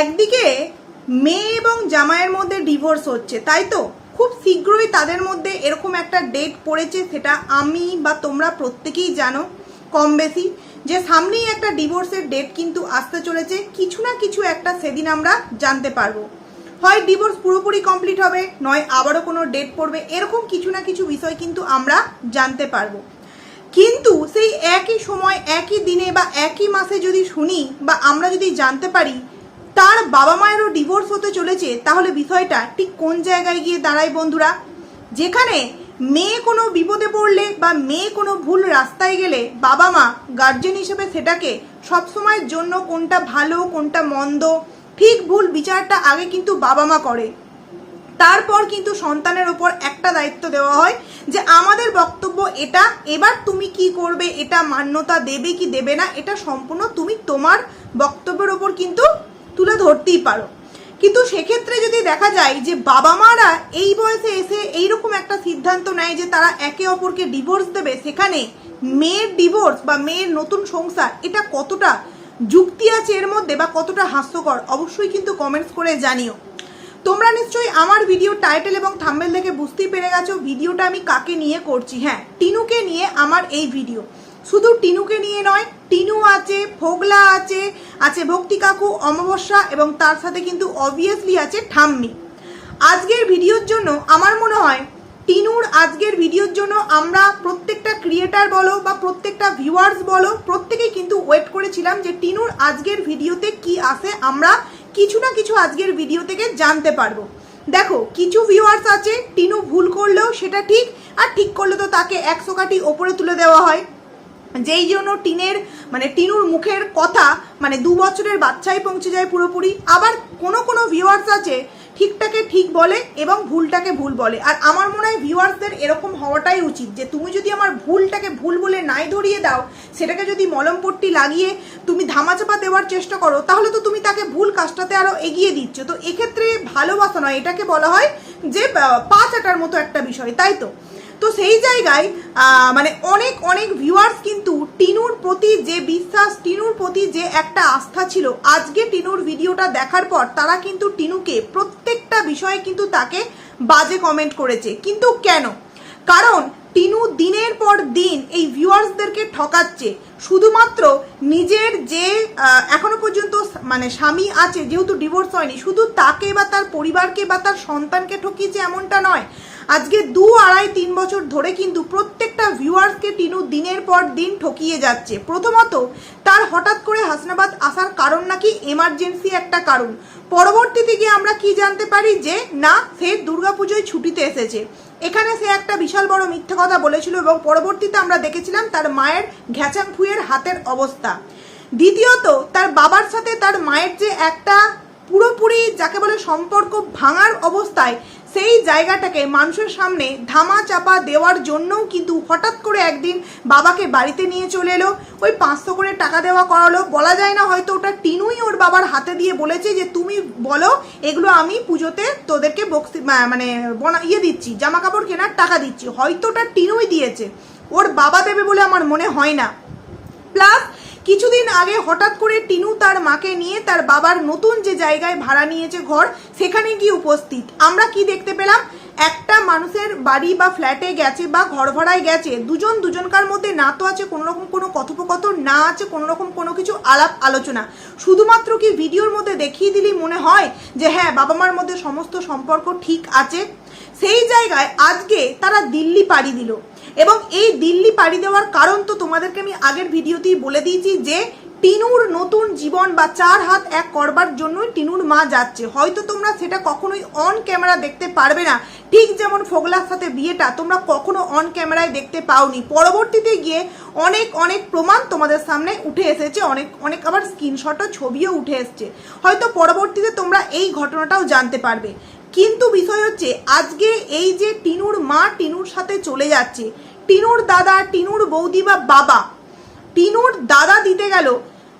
একদিকে মেয়ে এবং জামাইয়ের মধ্যে ডিভোর্স হচ্ছে, তাই তো? খুব শীঘ্রই তাদের মধ্যে এরকম একটা ডেট পড়েছে, সেটা আমি বা তোমরা প্রত্যেকেই জানো কম বেশি, যে সামনেই একটা ডিভোর্সের ডেট কিন্তু আসতে চলেছে, কিছু না কিছু একটা সেদিন আমরা জানতে পারব। হয় ডিভোর্স পুরোপুরি কমপ্লিট হবে, নয় আবারও কোনো ডেট পড়বে, এরকম কিছু না কিছু বিষয় কিন্তু আমরা জানতে পারব। কিন্তু সেই একই সময়, একই দিনে বা একই মাসে যদি শুনি বা আমরা যদি জানতে পারি তার বাবা মায়েরও ডিভোর্স হতে চলেছে, তাহলে বিষয়টা ঠিক কোন জায়গায় গিয়ে দাঁড়ায় বন্ধুরা? যেখানে মেয়ে কোনো বিপদে পড়লে বা মেয়ে কোনো ভুল রাস্তায় গেলে বাবা মা গার্জেন হিসেবে সেটাকে সবসময়ের জন্য কোনটা ভালো, কোনটা মন্দ, ঠিক ভুল বিচারটা আগে কিন্তু বাবা মা করে। তারপর কিন্তু সন্তানের ওপর একটা দায়িত্ব দেওয়া হয় যে আমাদের বক্তব্য এটা, এবার তুমি কি করবে, এটা মান্যতা দেবে কি দেবে না, এটা সম্পূর্ণ তুমি তোমার বক্তব্যের ওপর কিন্তু তুলে ধরতেই পারো। কিন্তু সেক্ষেত্রে যদি দেখা যায় যে বাবা মারা এই বয়সে এসে এইরকম একটা সিদ্ধান্ত নেয় যে তারা একে অপরকে ডিভোর্স দেবে, সেখানে মেয়ের ডিভোর্স বা মেয়ের নতুন সংসার এটা কতটা যুক্তি আছে এর মধ্যে বা কতটা হাস্যকর, অবশ্যই কিন্তু কমেন্টস করে জানিও। তোমরা নিশ্চয়ই আমার ভিডিও টাইটেল এবং থাম্বেল দেখে বুঝতেই পেরে গেছো ভিডিওটা আমি কাকে নিয়ে করছি? হ্যাঁ টিনুকে নিয়ে আমার এই ভিডিও শুধু টিনুকে নিয়ে নয়, টিনু আছে ফোগলা আছে আছে ভক্তি কাকু, অমাবস্যা এবং তার সাথে কিন্তু অবভিয়াসলি আছে ঠাম্মি। আজকের ভিডিওর জন্য আমার মনে হয়, টিনুর আজকের ভিডিওর জন্য আমরা প্রত্যেকটা ক্রিয়েটার বলো বা প্রত্যেকটা ভিউয়ার্স বলো, প্রত্যেকেই কিন্তু ওয়েট করেছিলাম যে টিনুর আজকের ভিডিওতে কি আসে আমরা কিছু না কিছু আজকের ভিডিও থেকে জানতে পারব। দেখো, কিছু ভিউয়ার্স আছে, টিনু ভুল করলেও সেটা ঠিক, আর ঠিক করলে তো তাকে একশো কাটি ওপরে তুলে দেওয়া হয়। যেই জন্য টিনের মানে টিনুর মুখের কথা মানে দু বছরের বাচ্চাই পৌঁছে যায় পুরোপুরি আবার কোনো কোনো ভিউয়ার্স আছে ঠিকটাকে ঠিক বলে এবং ভুলটাকে ভুল বলে। আর আমার মনে হয় ভিউয়ার্সদের এরকম হওয়াটাই উচিত যে তুমি যদি আমার ভুলটাকে ভুল বলে নাই ধরিয়ে দাও সেটাকে যদি মলমপট্টি লাগিয়ে তুমি ধামাচাপা দেওয়ার চেষ্টা করো তাহলে তো তুমি তাকে ভুল কাজটাতে আরও এগিয়ে দিচ্ছ। তো এক্ষেত্রে ভালোবাসা নয় এটাকে বলা হয় যে আহ, পা চাটার মতো একটা বিষয় তাই তো? তো সেই জায়গায় মানে অনেক অনেক ভিউয়ার্স কিন্তু টিনুর প্রতি যে বিশ্বাস, টিনুর প্রতি যে একটা আস্থা ছিল, আজকে টিনুর ভিডিওটা দেখার পর তারা কিন্তু টিনুকে প্রত্যেকটা বিষয়ে কিন্তু তাকে বাজে কমেন্ট করেছে। কিন্তু কেন? কারণ টিনু দিনের পর দিন এই ভিউয়ার্সদেরকে ঠকাচ্ছে। শুধুমাত্র নিজের যে এখনও পর্যন্ত মানে স্বামী আছে, যেহেতু ডিভোর্স হয়নি, শুধু তাকে বা তার পরিবারকে বা তার সন্তানকে ঠকিয়েছে এমনটা নয়। আজকে দু আড়াই তিন বছর ধরে কিন্তু প্রত্যেকটা ভিউয়ার্সকে টিনু দিনের পর দিন ঠকিয়ে যাচ্ছে। প্রথমত, তার হঠাৎ করে হাসনাবাদ আসার কারণ নাকি এমার্জেন্সি একটা কারণ। পরবর্তীতে গিয়ে আমরা কি জানতে পারি যে, না, সে দুর্গাপুজোয় ছুটিতে এসেছে। এখানে সে একটা বিশাল বড় মিথ্যে কথা বলেছিল এবং পরবর্তীতে আমরা দেখেছিলাম তার মায়ের ঘ্যাচাং ফুয়ের হাতের অবস্থা। দ্বিতীয়ত, তার বাবার সাথে তার মায়ের যে একটা পুরোপুরি, যাকে বলে সম্পর্ক ভাঙার অবস্থায় সেই জায়গাটাকে মানুষের সামনে ধামা চাপা দেওয়ার জন্যও কিন্তু হঠাৎ করে একদিন বাবাকে বাড়িতে নিয়ে চলে এলো। ওই পাঁচশো করে টাকা দেওয়া করালো। বলা যায় না হয়তো ওটা টিনুই ওর বাবার হাতে দিয়ে বলেছে যে, তুমি বলো, এগুলো আমি পুজোতে তোদেরকে বক্সি মানে বনা ইয়ে দিচ্ছি জামা কাপড় কেনার টাকা দিচ্ছি। হয়তো ওটা টিনুই দিয়েছে। ওর বাবা দেবে বলে আমার মনে হয় না। প্লাস কিছুদিন আগে হঠাৎ করে টিনু তার মাকে নিয়ে তার বাবার নতুন যে জায়গায় ভাড়া নিয়েছে ঘর, সেখানে গিয়ে উপস্থিত। আমরা কি দেখতে পেলাম? একটা মানুষের বাড়ি বা ফ্ল্যাটে গেছে বা ঘর ভাড়ায় গেছে। দুজন দুজনকার মধ্যে না তো আছে কোনো রকম কোনো কথোপকথন, না আছে কোনো রকম কোনো কিছু আলাপ আলোচনা। শুধুমাত্র কি ভিডিওর মধ্যে দেখিয়ে দিলেই মনে হয় যে হ্যাঁ বাবা মার মধ্যে সমস্ত সম্পর্ক ঠিক আছে? সেই জায়গায় আজকে তারা দিল্লি পাড়ি দিল। এবং এই দিল্লি পাড়ি দেওয়ার কারণ তো তোমাদেরকে আমি আগের ভিডিওতেই বলে দিয়েছি যে, টিনুর নতুন জীবন বা চার হাত এক করবার জন্যই টিনুর মা যাচ্ছে। হয়তো তোমরা সেটা কখনোই অন ক্যামেরা দেখতে পারবে না। ঠিক যেমন ফোগলার সাথে বিয়েটা তোমরা কখনো অন ক্যামেরায় দেখতে পাওনি। পরবর্তীতে গিয়ে অনেক অনেক প্রমাণ তোমাদের সামনে উঠে এসেছে। অনেক অনেক আবার স্ক্রিনশটও ছবিও উঠে এসছে। হয়তো পরবর্তীতে তোমরা এই ঘটনাটাও জানতে পারবে। কিন্তু বিষয় হচ্ছে, আজকে এই যে টিনুর মা টিনুর সাথে চলে যাচ্ছে, টিনুর দাদা, টিনুর বৌদি বা বাবা, টিনুর দাদা দিতে গেল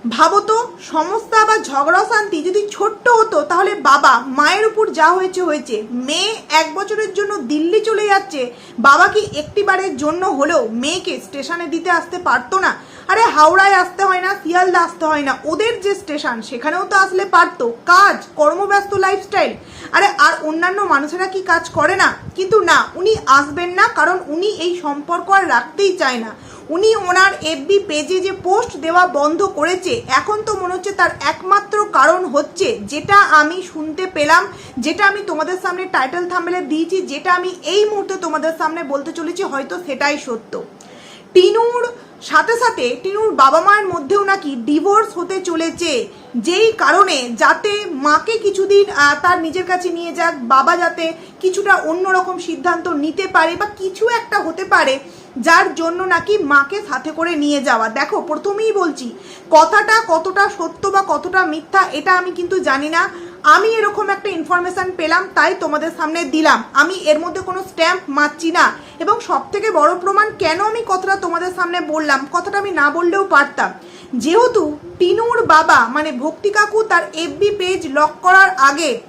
ভাবো তো, সমস্যা বা ঝগড়া শান্তি যদি ছোট্ট হতো, তাহলে বাবা মায়ের উপর যা হয়েছে হয়েছে। মেয়ে এক বছরের জন্য দিল্লি চলে যাচ্ছে। বাবা কি একটিবারের জন্য হলেও মেয়েকে স্টেশনে দিতে আসতে পারতো না? আরে হাওড়ায় আসতে হয় না, শিয়ালদা আসতে হয় না। ওদের যে স্টেশন, সেখানেও তো আসলে পারতো। কাজ, কর্মব্যস্ত লাইফস্টাইল আরে আর অন্যান্য মানুষেরা কি কাজ করে না? কিন্তু না, উনি আসবেন না, কারণ উনি এই সম্পর্ক আর রাখতেই চায় না। উনি ওনার এফবি পেজে যে পোস্ট দেওয়া বন্ধ করেছে, এখন তো মনে হচ্ছে তার একমাত্র কারণ হচ্ছে যেটা আমি শুনতে পেলাম, যেটা আমি তোমাদের সামনে টাইটেল থাম্বেলে দিয়েছি, যেটা আমি এই মুহূর্তে তোমাদের সামনে বলতে চলেছি, হয়তো সেটাই সত্য। টিনুর সাথে সাথে টিনুর বাবা মায়ের মধ্যেও নাকি ডিভোর্স হতে চলেছে, যেই কারণে যাতে মাকে কিছুদিন তার নিজের কাছে নিয়ে যাক, বাবা যাতে কিছুটা অন্যরকম সিদ্ধান্ত নিতে পারে বা কিছু একটা হতে পারে যার জন্য নাকি মাকে সাথে করে নিয়ে যাওয়া। দেখো, প্রথমেই বলছি, কথাটা কতটা সত্য বা কতটা মিথ্যা, এটা আমি কিন্তু জানি না। আমি এরকম একটা ইনফরমেশন পেলাম, তাই তোমাদের সামনে দিলাম। আমি এর মধ্যে কোনো স্ট্যাম্প মারছি না। এবং সব থেকে বড় প্রমাণ কেন আমি কথাটা তোমাদের সামনে বললাম, কথাটা আমি না বললেও পারতাম। যেহেতু টিনুর বাবা মানে ভক্তি কাকু তার এফবি পেজ লক করার আগে,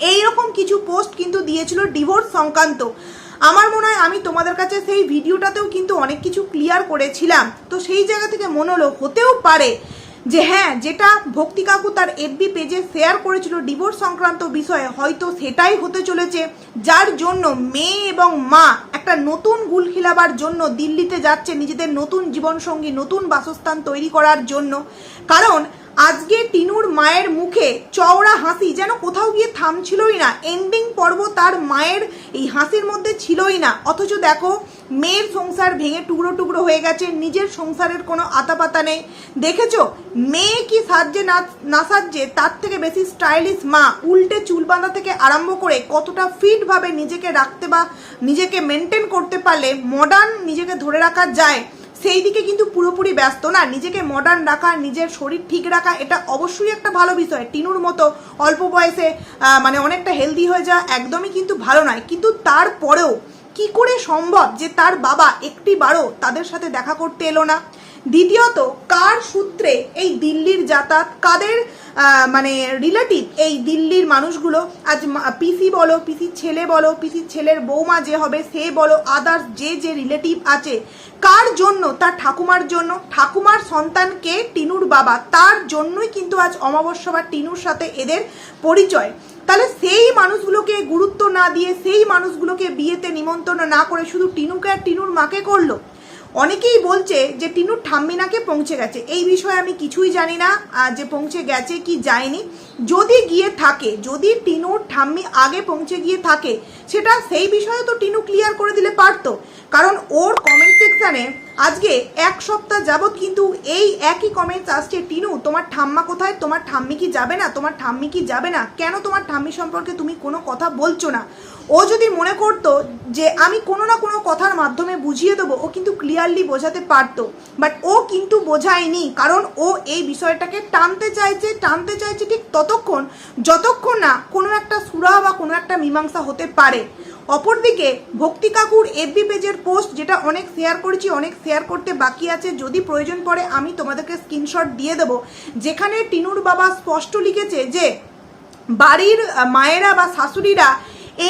এইরকম কিছু পোস্ট কিন্তু দিয়েছিল ডিভোর্স সংক্রান্ত। আমার মনে হয় আমি তোমাদের কাছে সেই ভিডিওটাতেও কিন্তু অনেক কিছু ক্লিয়ার করেছিলাম। তো সেই জায়গা থেকে মনে হলো হতেও পারে যে হ্যাঁ যেটা ভক্তি কাকু তার এফবি পেজে শেয়ার করেছিল ডিভোর্স সংক্রান্ত বিষয়ে, হয়তো সেটাই হতে চলেছে। যার জন্য মেয়ে এবং মা একটা নতুন গুল খিলাবার জন্য দিল্লিতে যাচ্ছে নিজেদের নতুন জীবনসঙ্গী, নতুন বাসস্থান তৈরি করার জন্য। কারণ আজকে টিনুর মায়ের মুখে চওড়া হাসি যেন কোথাও গিয়ে থামছিলই না। এন্ডিং পর্ব তার মায়ের এই হাসির মধ্যে ছিলই না। অথচ দেখো, মেয়ের সংসার ভেঙে টুকরো টুকরো হয়ে গেছে, নিজের সংসারের কোনো আতাপাতা নেই। দেখেছ, মেয়ে কি সাজছে না না সাজছে, তার থেকে বেশি স্টাইলিশ মা। উল্টে চুল বাঁধা থেকে আরম্ভ করে কতটা ফিটভাবে নিজেকে রাখতে বা নিজেকে মেনটেন করতে পারলে মডার্ন নিজেকে ধরে রাখা যায়। সেই দিকে কিন্তু পুরোপুরি ব্যস্ত না। নিজেকে মডার্ন রাখা, নিজের শরীর ঠিক রাখা, এটা অবশ্যই একটা ভালো বিষয়। টিনুর মতো অল্প বয়সে মানে অনেকটা হেলদি হয়ে যাওয়া একদমই কিন্তু ভালো নয়। কিন্তু তারপরেও কি করে সম্ভব যে তার বাবা একটি বারও তাদের সাথে দেখা করতে এলো না? দ্বিতীয়ত, কার সূত্রে এই দিল্লির যাতায়াত, কাদের মানে রিলেটিভ এই দিল্লির মানুষগুলো, আজ পিসি বলো পিসির ছেলে বলো পিসির ছেলের বৌমা যে হবে, সে বলো আদার্স যে যে রিলেটিভ আছে, কার জন্য, তার ঠাকুমার জন্য, ঠাকুমার সন্তানকে টিনুর বাবা। তার জন্যই কিন্তু আজ অমাবস্যা বা টিনুর সাথে এদের পরিচয়। তাহলে সেই মানুষগুলোকে গুরুত্ব না দিয়ে, সেই মানুষগুলোকে বিয়েতে নিমন্ত্রণ না করে শুধু টিনুকে আর টিনুর মাকে করল? অনেকেই বলছে যে টিনুর ঠাম্মিনাকে পৌঁছে গেছে। এই বিষয়ে আমি কিছুই জানি না যে পৌঁছে গেছে কি যায়নি। যদি গিয়ে থাকে, যদি টিনুর ঠাম্মি আগে পৌঁছে গিয়ে থাকে, সেটা সেই বিষয়ে তো টিনু ক্লিয়ার করে দিলে পারতো। কারণ ওর কমেন্ট সেকশানে আজকে এক সপ্তাহ যাবৎ কিন্তু এই একই কমেন্টস আসছে, টিনু, তোমার ঠাম্মা কোথায়? তোমার ঠাম্মি কি যাবে না? তোমার ঠাম্মি কি যাবে না? কেন তোমার ঠাম্মি সম্পর্কে তুমি কোনো কথা বলছো না? ও যদি মনে করতো যে আমি কোনো না কোনো কথার মাধ্যমে বুঝিয়ে দেবো, ও কিন্তু ক্লিয়ারলি বোঝাতে পারতো। বাট ও কিন্তু বোঝায়নি, কারণ ও এই বিষয়টাকে টানতে চাইছে টানতে চাইছে ঠিক ততক্ষণ, যতক্ষণ না কোনো একটা সুরা বা কোনো একটা মীমাংসা হতে পারে। অপরদিকে, ভক্তি কাকুর এফবি পেজের পোস্ট যেটা অনেক শেয়ার করেছি, অনেক শেয়ার করতে বাকি আছে, যদি প্রয়োজন পড়ে আমি তোমাদেরকে স্ক্রিনশট দিয়ে দেবো। যেখানে টিনুর বাবা স্পষ্ট লিখেছে যে, বাড়ির মায়েরা বা শাশুড়িরা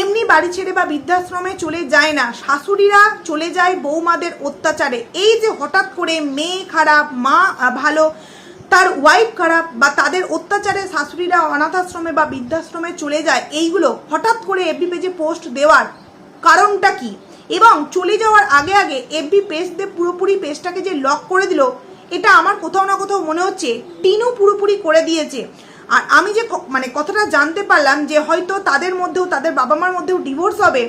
এমনি বাড়ি ছেড়ে বা বৃদ্ধাশ্রমে চলে যায় না। শাশুড়িরা চলে যায় বৌমাদের অত্যাচারে। এই যে হঠাৎ করে মেয়ে খারাপ, মা ভালো তার ওয়াইফ খারাপ বা তাদের অত্যাচারে শাশুড়িরা অনাথাশ্রমে বা বৃদ্ধাশ্রমে চলে যায়, এইগুলো হঠাৎ করে এফবি পেজে পোস্ট দেওয়ার কারণটা কি? এবং চলে যাওয়ার আগে আগে এফবি পেজ দিয়ে পুরোপুরি পেজটাকে যে লক করে দিল, এটা আমার কোথাও না কোথাও মনে হচ্ছে টিনও পুরোপুরি করে দিয়েছে। আর আমি যে মানে কথাটা জানতে পারলাম যে হয়তো তাদের মধ্যেও, তাদের বাবা মার মধ্যেও ডিভোর্স হবে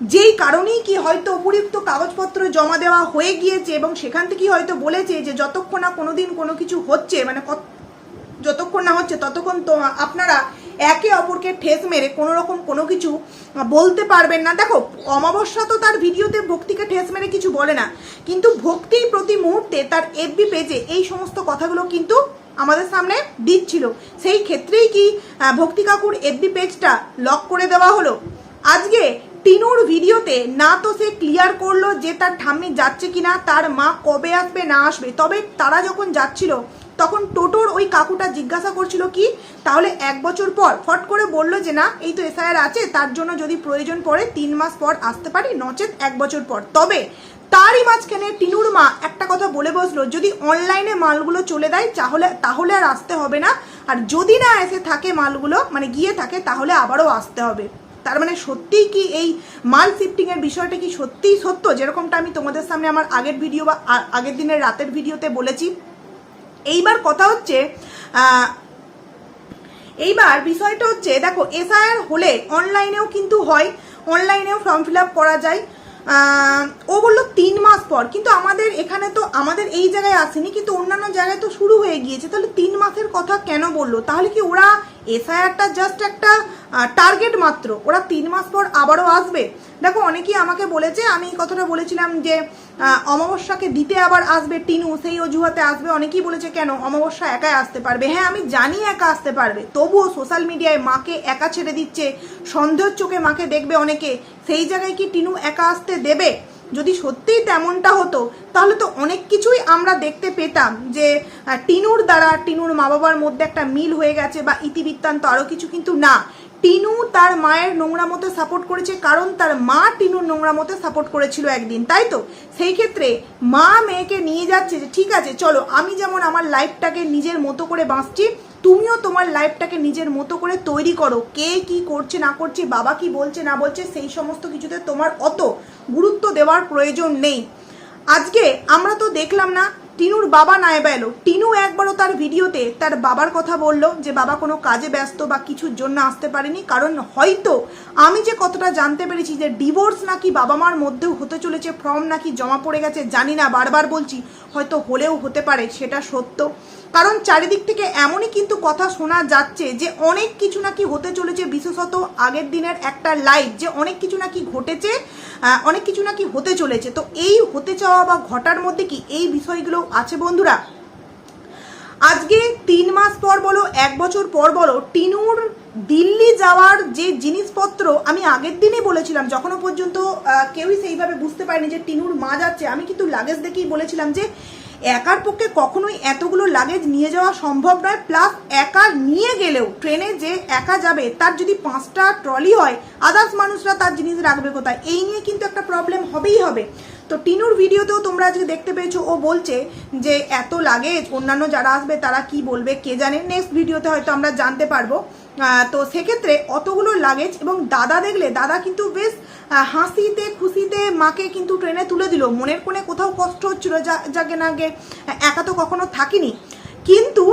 যেই কারণেই কি হয়তো উপযুক্ত কাগজপত্র জমা দেওয়া হয়ে গিয়েছে এবং সেখান থেকেই হয়তো বলেছে যে যতক্ষণ না কোনোদিন কোনো কিছু হচ্ছে মানে যতক্ষণ না হচ্ছে ততক্ষণ তো আপনারা একে অপরকে ঠেস মেরে কোনো রকম কোনো কিছু বলতে পারবেন না। দেখো, অমাবস্যা তো তার ভিডিওতে ভক্তিকে ঠেস মেরে কিছু বলে না, কিন্তু ভক্তি প্রতি মুহূর্তে তার এফবি পেজে এই সমস্ত কথাগুলো কিন্তু আমাদের সামনে দিচ্ছিল। সেই ক্ষেত্রেই কি ভক্তি কাকুর এফবি পেজটা লক করে দেওয়া হলো। আজকে টিনুর ভিডিওতে না তো সে ক্লিয়ার করল যে তার ঠাম্মি যাচ্ছে কিনা, তার মা কবে আসবে না আসবে। তবে তারা যখন যাচ্ছিল, তখন টোটোর ওই কাকুটা জিজ্ঞাসা করছিল কি, তাহলে এক বছর পর ফট করে বলল যে, না, এই তো এসআইআর আছে, তার জন্য যদি প্রয়োজন পড়ে, তিন মাস পর আসতে পারি, নচেত এক বছর পর। তবে তারই মাঝখানে টিনুর মা একটা কথা বলে বসল, যদি অনলাইনে মালগুলো চলে দেয়, তাহলে তাহলে আর আসতে হবে না। আর যদি না এসে থাকে মালগুলো মানে গিয়ে থাকে, তাহলে আবারও আসতে হবে। তার মানে সত্যিই কি এই মাল শিফটিং এর বিষয়টা কি সত্যিই সত্য? যেরকমটা আমি তোমাদের সামনে আমার আগের ভিডিও বা আগের দিনের রাতের ভিডিওতে বলেছি। এইবার কথা হচ্ছে এইবার বিষয়টা হচ্ছে, দেখো এসআইআর হলে অনলাইনেও কিন্তু হয় অনলাইনেও ফর্ম ফিল করা যায়। ও বলল তিন মাস পর, কিন্তু আমাদের এখানে তো, আমাদের এই জায়গায় আসেনি, কিন্তু অন্যান্য জায়গায় তো শুরু হয়ে গিয়েছে, তাহলে তিন মাসের কথা কেন বলল? তাহলে কি ওরা এসআইআরটা জাস্ট একটা টার্গেট মাত্র? ওরা তিন মাস পর আবারও আসবে? দেখো, অনেকেই আমাকে বলেছে, আমি এই কথাটা বলেছিলাম যে অমাবস্যাকে দিতে আবার আসবে টিনু, সেই অজুহাতে আসবে। অনেকেই বলেছে, কেন? অমাবস্যা একাই আসতে পারবে? হ্যাঁ আমি জানি একা আসতে পারবে। তবুও সোশ্যাল মিডিয়ায় মাকে একা ছেড়ে দিচ্ছে। সন্দেহের চোখে মাকে দেখবে অনেকে। সেই জায়গায় কি টিনু একা আসতে দেবে? যদি সত্যিই তেমনটা হতো, তাহলে তো অনেক কিছুই আমরা দেখতে পেতাম যে টিনুর দ্বারা টিনুর মা বাবার মধ্যে একটা মিল হয়ে গেছে বা ইতিবৃত্তান্ত আরও কিছু কিন্তু না। টিনু তার মায়ের নোংরা মতে সাপোর্ট করেছে, কারণ তার মা টিনুর নোংরা মতে সাপোর্ট করেছিল একদিন, তাই তো? সেই ক্ষেত্রে মা মেয়েকে নিয়ে যাচ্ছে যে, ঠিক আছে, চলো, আমি যেমন আমার লাইফটাকে নিজের মতো করে বাঁচছি, তুমিও তোমার লাইফটাকে নিজের মতো করে তৈরি করো। কে কি করছে, না করছে, বাবা কি বলছে, না বলছে, সেই সমস্ত কিছুতে তোমার অত গুরুত্ব দেওয়ার প্রয়োজন নেই। আজকে আমরা তো দেখলাম না টিনুর বাবা নাইবা এলো। টিনু একবারও তার ভিডিওতে তার বাবার কথা বলল যে, বাবা কোনো কাজে ব্যস্ত বা কিছুর জন্য আসতে পারেনি। কারণ হয়তো আমি যে কতটা জানতে পেরেছি যে ডিভোর্স নাকি বাবা মার মধ্যেও হতে চলেছে, ফর্ম নাকি জমা পড়ে গেছে, জানি না। বারবার বলছি, হয়তো হলেও হতে পারে, সেটা সত্য। কারণ চারিদিক থেকে এমনই কিন্তু কথা শোনা যাচ্ছে যে, অনেক কিছু নাকি হতে চলেছে, বিশেষত আগের দিনের একটা লাইভ যে অনেক কিছু নাকি ঘটেছে অনেক কিছু নাকি হতে চলেছে। তো এই হতে চাওয়া বা ঘটার মধ্যে কি এই বিষয়গুলো আছে বন্ধুরা। আজকে তিন মাস পর বলো, এক বছর পর বলো, টিনুর দিল্লি যাওয়ার যে জিনিসপত্র আমি আগের দিনে বলেছিলাম, যখনও পর্যন্ত কেউই সেইভাবে বুঝতে পারেনি যে টিনুর মা যাচ্ছে, আমি কিন্তু লাগেজ দেখেই বলেছিলাম যে একার পক্ষে কখনোই এতগুলো লাগেজ নিয়ে যাওয়া সম্ভব নয় প্লাস একা নিয়ে গেলেও ট্রেনে যে একা যাবে, তার যদি পাঁচটা ট্রলি হয় আদার্স মানুষরা তার জিনিস রাখবে কোথায়? এই নিয়ে কিন্তু একটা প্রবলেম হবেই হবে। তো টিনুর ভিডিওতেও তোমরা আজকে দেখতে পেয়েছ, ও বলছে যে এত লাগেজ অন্যান্য যারা আসবে তারা কি বলবে, কে জানে? নেক্সট ভিডিওতে হয়তো আমরা জানতে পারব। তো সেক্ষেত্রে অতগুলো লাগেজ এবং দাদা দেখলে, দাদা কিন্তু বেশ হাসিতে, খুশিতে মাকে কিন্তু ট্রেনে তুলে দিল। মনের কোণে কোথাও কষ্ট হচ্ছিল যা, যাকে না গে একা তো কখনো থাকিনি। কিন্তু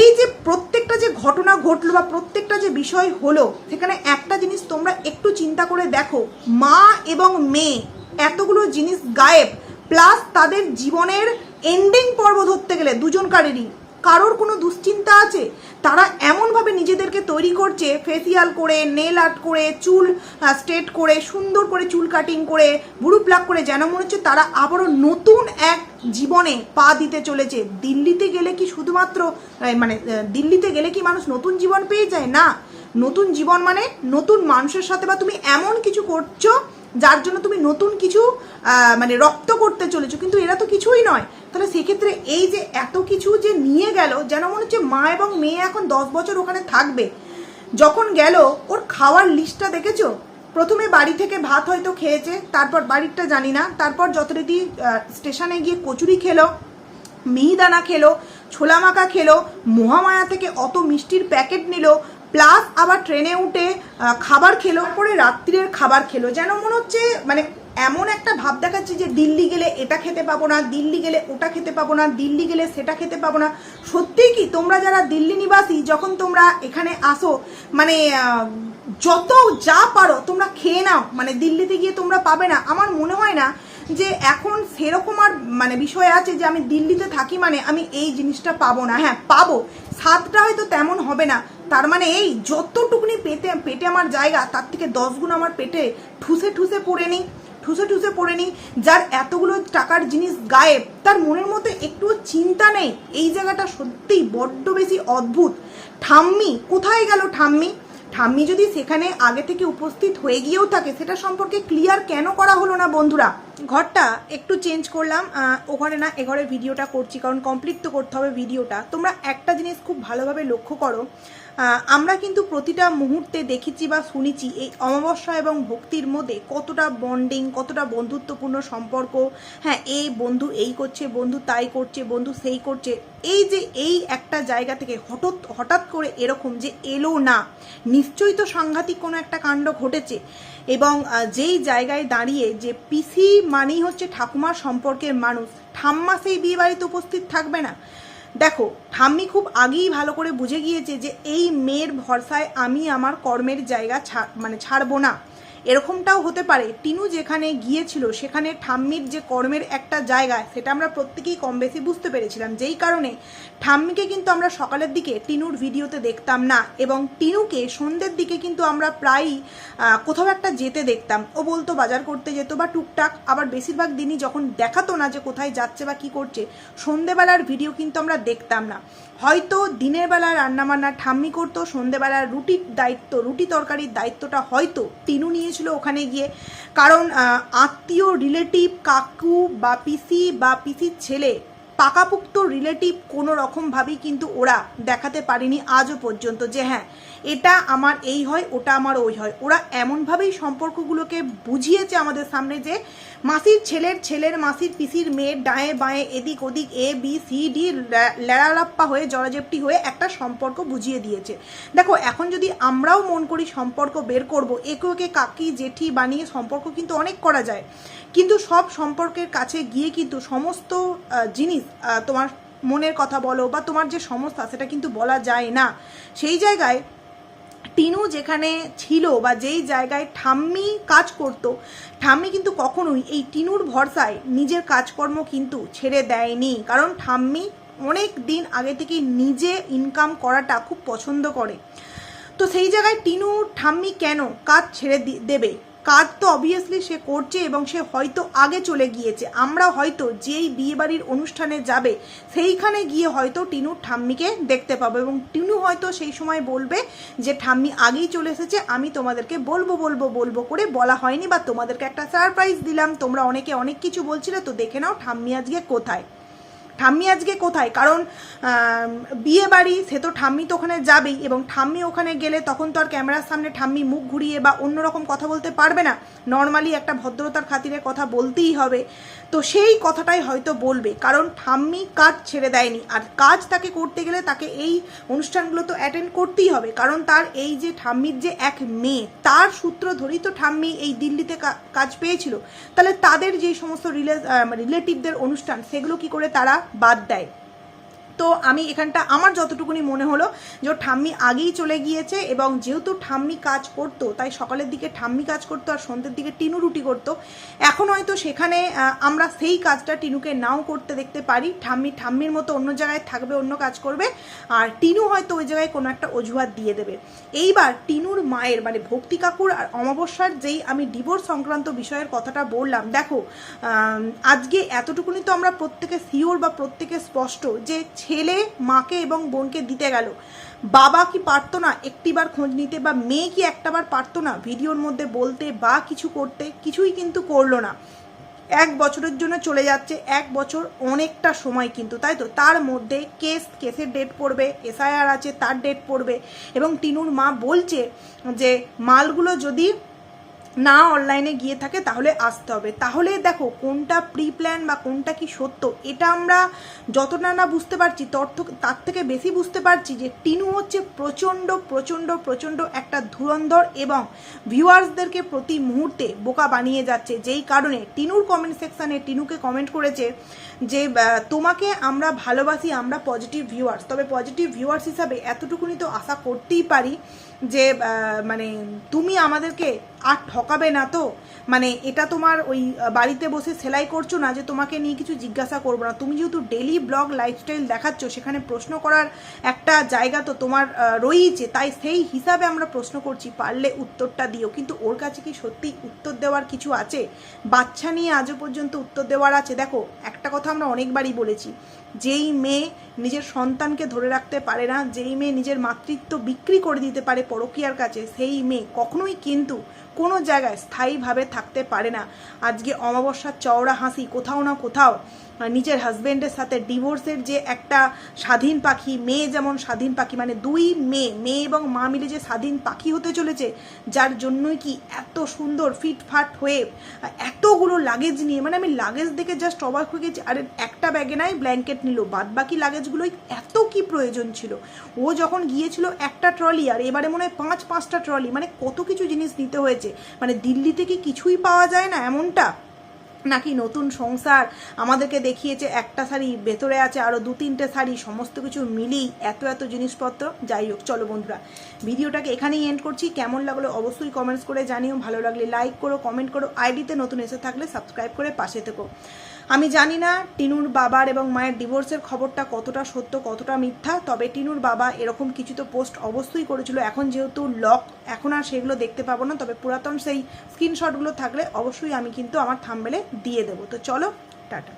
এই যে প্রত্যেকটা যে ঘটনা ঘটলো বা প্রত্যেকটা যে বিষয় হলো, সেখানে একটা জিনিস তোমরা একটু চিন্তা করে দেখো। মা এবং মেয়ে, এতগুলো জিনিস গায়েব। প্লাস তাদের জীবনের এন্ডিং পর্ব ধরতে গেলে, দুজনকারেরই। কারোর কোনো দুশ্চিন্তা আছে? তারা এমনভাবে নিজেদেরকে তৈরি করছে, ফেসিয়াল করে, নেল আর্ট করে, চুল স্ট্রেট করে, সুন্দর করে চুল কাটিং করে, ভুরু প্লাক করে, যেন মনে হচ্ছে তারা আবারও নতুন এক জীবনে পা দিতে চলেছে। দিল্লিতে গেলে কি শুধুমাত্র মানে দিল্লিতে গেলে কি মানুষ নতুন জীবন পেয়ে যায়? না। নতুন জীবন মানে নতুন মানুষের সাথে বা তুমি এমন কিছু করছ, যার জন্য তুমি নতুন কিছু মানে রপ্ত করতে চলেছো। কিন্তু এরা তো কিছুই নয়। তাহলে সেক্ষেত্রে এই যে এত কিছু যে নিয়ে গেল, যেন মনে হচ্ছে মা এবং মেয়ে এখন দশ বছর ওখানে থাকবে। যখন গেল, ওর খাওয়ার লিস্টটা দেখেছ? প্রথমে বাড়ি থেকে ভাত হয়তো খেয়েছে, তারপর বাড়িরটা জানি না, তারপর যথারীতি স্টেশনে গিয়ে কচুরি খেলো মিহিদানা খেলো, ছোলা মাখা খেলো, মহামায়া থেকে অত মিষ্টির প্যাকেট নিল প্লাস আবার ট্রেনে উঠে খাবার খেলো পরে রাত্রির খাবার খেলো। যেন মনে হচ্ছে মানে এমন একটা ভাব দেখাচ্ছে যে দিল্লি গেলে এটা খেতে পাবো না, দিল্লি গেলে ওটা খেতে পাবো না, দিল্লি গেলে সেটা খেতে পাবো না। সত্যিই কি তোমরা যারা দিল্লি নিবাসী, যখন তোমরা এখানে আসো মানে যত যা পারো তোমরা খেয়ে নাও। মানে দিল্লিতে গিয়ে তোমরা পাবে না। আমার মনে হয় না যে এখন সেরকম আর মানে বিষয় আছে যে আমি দিল্লিতে থাকি মানে আমি এই জিনিসটা পাবো না। হ্যাঁ পাবো। স্বাদটা হয়তো তেমন হবে না। তার মানে এই যতটুকুনি পেটে পেটে আমার জায়গা, তার থেকে দশ গুণ আমার পেটে ঠুসে ঠুসে পড়ে নিই। ঠুসে ঠুসে পড়ে নিই যার এতগুলো টাকার জিনিস গায়েব, তার মনের মধ্যে একটুও চিন্তা নেই। এই জায়গাটা সত্যিই বড্ড বেশি অদ্ভুত। ঠাম্মি, কোথায় গেল ঠাম্মি? ঠাম্মি যদি সেখানে আগে থেকে উপস্থিত হয়ে গিয়েও থাকে, সেটা সম্পর্কে ক্লিয়ার কেন করা হলো না বন্ধুরা? ঘরটা একটু চেঞ্জ করলাম। ওখানে না, এ ঘরে ভিডিওটা করছি, কারণ কমপ্লিট তো করতে হবে ভিডিওটা তোমরা একটা জিনিস খুব ভালোভাবে লক্ষ্য করো আমরা কিন্তু প্রতিটা মুহূর্তে দেখেছি বা শুনেছি এই অমাবস্যা এবং ভক্তির মধ্যে কতটা বন্ডিং কতটা বন্ধুত্বপূর্ণ সম্পর্ক। হ্যাঁ এই বন্ধু এই করছে, বন্ধু তাই করছে, বন্ধু সেই করছে। এই যে এই একটা জায়গা থেকে হঠাৎ হঠাৎ করে এরকম যে এলো না, নিশ্চয়ই তো সাংঘাতিক কোনো একটা কাণ্ড ঘটেছে। এবং যেই জায়গায় দাঁড়িয়ে যে পিসি মানেই হচ্ছে ঠাকুমার সম্পর্কের মানুষ, ঠাম্মা সেই বিয়ে বাড়িতে উপস্থিত থাকবে না। দেখো, ঠাম্মি খুব আগেই ভালো করে বুঝে গিয়েছে যে এই মেয়ের ভরসায় আমি আমার কর্মের জায়গা ছাড় মানে ছাড়বো না। এরকমটাও হতে পারে। টিনু যেখানে গিয়েছিল, সেখানে ঠাম্মির যে কর্মের একটা জায়গা, সেটা আমরা প্রত্যেকেই কম বেশি বুঝতে পেরেছিলাম। যেই কারণে ঠাম্মিকে কিন্তু আমরা সকালের দিকে টিনুর ভিডিওতে দেখতাম না এবং টিনুকে সন্ধ্যের দিকে কিন্তু আমরা প্রায়ই কোথাও একটা যেতে দেখতাম। ও বলতো বাজার করতে যেত বা টুকটাক, আবার বেশিরভাগ দিনই যখন দেখাতো না যে কোথায় যাচ্ছে বা কি করছে, সন্ধেবেলার ভিডিও কিন্তু আমরা দেখতাম না। হয়তো দিনের বেলা রান্নাবান্না ঠাম্মি করতো, সন্ধেবেলার রুটির দায়িত্ব, রুটি তরকারির দায়িত্বটা হয়তো টিনু নিয়েছিল ওখানে গিয়ে। কারণ আত্মীয় রিলেটিভ কাকু বা পিসি বা পিসির ছেলে, পাকাপুক্ত রিলেটিভ কোনো রকমভাবেই কিন্তু ওরা দেখাতে পারেনি আজও পর্যন্ত যে হ্যাঁ এটা আমার এই হয়, ওটা আমার ওই হয়। ওরা এমনভাবেই সম্পর্কগুলোকে বুঝিয়েছে আমাদের সামনে যে মাসির ছেলের ছেলের মাসির পিসির মেয়ের ডায়ে বাঁয়ে এদিক ওদিক এ, বি, সি, ডি লেড়ালাপ্পা হয়ে জড়াজেপটি হয়ে একটা সম্পর্ক বুঝিয়ে দিয়েছে। দেখো, এখন যদি আমরাও মন করি সম্পর্ক বের করব, একে একে কাকি, জেঠি বানিয়ে সম্পর্ক কিন্তু অনেক করা যায়। কিন্তু সব সম্পর্কের কাছে গিয়ে কিন্তু সমস্ত জিনিস তোমার মনের কথা বলো বা তোমার যে সমস্যা, সেটা কিন্তু বলা যায় না। সেই জায়গায় টিনু যেখানে ছিল বা যেই জায়গায় ঠাম্মি কাজ করত, ঠাম্মি কিন্তু কখনোই এই টিনুর ভরসায় নিজের কাজকর্ম কিন্তু ছেড়ে দেয়নি। কারণ ঠাম্মি অনেক দিন আগে থেকে নিজে ইনকাম করাটা খুব পছন্দ করে। তো সেই জায়গায় টিনু ঠাম্মি কেন কাজ ছেড়ে দেবে? কাজ তো অবভিয়াসলি সে করছে এবং সে হয়তো আগে চলে গিয়েছে। আমরা হয়তো যেই বিয়েবাড়ির অনুষ্ঠানে যাবে, সেইখানে গিয়ে হয়তো টিনুর ঠাম্মিকে দেখতে পাবো এবং টিনু হয়তো সেই সময় বলবে যে, ঠাম্মি আগেই চলে এসেছে, আমি তোমাদেরকে বলব বলব বলব করে বলা হয়নি বা তোমাদেরকে একটা সারপ্রাইজ দিলাম। তোমরা অনেকে অনেক কিছু বলছিলে, তো দেখে নাও ঠাম্মি আজকে কোথায়। ঠাম্মি আজকে কোথায়? কারণ বিয়ে বাড়ি, সে তো ঠাম্মি তো ওখানে যাবেই এবং ঠাম্মি ওখানে গেলে তখন তো আর ক্যামেরার সামনে ঠাম্মি মুখ ঘুরিয়ে বা অন্যরকম কথা বলতে পারবে না। নর্মালি একটা ভদ্রতার খাতিরে কথা বলতেই হবে। তো সেই কথাটাই হয়তো বলবে। কারণ ঠাম্মি কাজ ছেড়ে দেয়নি। আর কাজ তাকে করতে গেলে তাকে এই অনুষ্ঠানগুলো তো অ্যাটেন্ড করতেই হবে। কারণ তার এই যে ঠাম্মির যে এক মেয়ে, তার সূত্র ধরেই তো ঠাম্মি এই দিল্লিতে কাজ পেয়েছিল। তাহলে তাদের যে সমস্ত রিলে রিলেটিভদের অনুষ্ঠান, সেগুলো কি করে তারা বাদ দেয় তো আমি এখানটা আমার যতটুকুনি মনে হলো যে ঠাম্মি আগেই চলে গিয়েছে এবং যেহেতু ঠাম্মি কাজ করতো, তাই সকালের দিকে ঠাম্মি কাজ করতো আর সন্ধ্যের দিকে টিনু রুটি করতো, এখন হয়তো সেখানে আমরা সেই কাজটা টিনুকে নাও করতে দেখতে পারি। ঠাম্মি ঠাম্মির মতো অন্য জায়গায় থাকবে, অন্য কাজ করবে আর টিনু হয়তো ওই জায়গায় কোনো একটা অজুহাত দিয়ে দেবে। এইবার টিনুর মায়ের মানে ভক্তি কাকুর আর অমাবস্যার যেই আমি ডিভোর্স সংক্রান্ত বিষয়ের কথাটা বললাম, দেখো আজকে এতটুকুনি তো আমরা প্রত্যেকে সিওর বা প্রত্যেকে স্পষ্ট যে ছেলে, মাকে এবং বোনকে দিতে গেল। বাবা কি পারতো না একটিবার খোঁজ নিতে বা মেয়ে কি একটাবার পারতো না ভিডিওর মধ্যে বলতে বা কিছু করতে? কিছুই কিন্তু করল না। এক বছরের জন্য চলে যাচ্ছে, এক বছর অনেকটা সময় কিন্তু, তাই তো? তার মধ্যে কেস, কেসের ডেট পড়বে এসআইআর আছে, তার ডেট পড়বে এবং টিনুর মা বলছে যে, মালগুলো যদি না অনলাইনে গিয়ে থাকে, তাহলে আসতে হবে। তাহলে দেখো, কোনটা প্রি প্ল্যান বা কোনটা কি সত্য, এটা আমরা যতটা না বুঝতে পারছি, তর তার থেকে বেশি বুঝতে পারছি যে টিনু হচ্ছে প্রচণ্ড প্রচণ্ড প্রচণ্ড একটা ধুরন্ধর এবং ভিউয়ার্সদেরকে প্রতি মুহূর্তে বোকা বানিয়ে যাচ্ছে। যেই কারণে টিনুর কমেন্ট সেকশানে টিনুকে কমেন্ট করেছে যে তোমাকে আমরা ভালোবাসি, আমরা পজিটিভ ভিউয়ার্স তবে পজিটিভ ভিউয়ার্স হিসাবে এতটুকুনি তো আশা করতেই পারি যে মানে তুমি আমাদেরকে আর ঠকাবে না তো? মানে এটা তোমার ওই বাড়িতে বসে সেলাই করছ না যে তোমাকে নিয়ে কিছু জিজ্ঞাসা করব না? তুমি যেহেতু ডেলি ব্লগ লাইফস্টাইল দেখাচ্ছ, সেখানে প্রশ্ন করার একটা জায়গা তো তোমার রয়েইছে। তাই সেই হিসাবে আমরা প্রশ্ন করছি, পারলে উত্তরটা দিও। কিন্তু ওর কাছে কি সত্যি উত্তর দেওয়ার কিছু আছে? বাচ্চা নিয়ে আজও পর্যন্ত উত্তর দেওয়ার আছে? দেখো, একটা কথা আমরা অনেকবারই বলেছি, যেই মেয়ে নিজের সন্তানকে ধরে রাখতে পারে না, যেই মেয়ে নিজের মাতৃত্ব বিক্রি করে দিতে পারে পরকীয়ার কাছে, সেই মেয়ে কখনোই কিন্তু কোনো জায়গায় স্থায়ীভাবে থাকতে পারে না। আজকে অমাবস্যার চওড়া হাসি কোথাও না কোথাও নিজের হাজবেন্ডের সাথে ডিভোর্সের যে একটা স্বাধীন পাখি, মেয়ে যেমন স্বাধীন পাখি মানে দুই মেয়ে মেয়ে এবং মা মিলে যে স্বাধীন পাখি হতে চলেছে, যার জন্যই কি এত সুন্দর ফিটফাট হয়ে, এতগুলো লাগেজ নিয়ে মানে আমি লাগেজ দেখে জাস্ট অবাক হয়ে গেছি, আরে একটা ব্যাগে নাই ব্ল্যাঙ্কেট নিল বাদ বাকি লাগেজগুলোই এত কি প্রয়োজন ছিল? ও যখন গিয়েছিল একটা ট্রলি আর এবারে মনে হয় পাঁচ, পাঁচটা ট্রলি মানে কত কিছু জিনিস নিতে হয়েছে মানে দিল্লিতে কি কিছুই পাওয়া যায় না এমনটা? নাকি নতুন সংসার? আমাদেরকে দেখিয়েছে একটা শাড়ি, ভেতরে আছে আরও দু তিনটে শাড়ি, সমস্ত কিছু মিলি এত এত জিনিসপত্র। যাই হোক, চলো বন্ধুরা, ভিডিওটাকে এখানেই এন্ড করছি। কেমন লাগল অবশ্যই কমেন্টস করে জানিও। ভালো লাগলে লাইক করো কমেন্ট করো। আইডিতে নতুন এসে থাকলে সাবস্ক্রাইব করে পাশে থেকো। আমি জানি না টিনুর বাবার এবং মায়ের ডিভোর্সের খবরটা কতটা সত্য, কতটা মিথ্যা, তবে টিনুর বাবা এরকম কিছু তো পোস্ট অবশ্যই করেছিল। এখন যেহেতু লক এখন আর সেগুলো দেখতে পাবো না, তবে পুরাতন সেই স্ক্রিনশটগুলো থাকলে অবশ্যই আমি কিন্তু আমার থাম্বেলে দিয়ে দেবো। তো চলো, টাটা।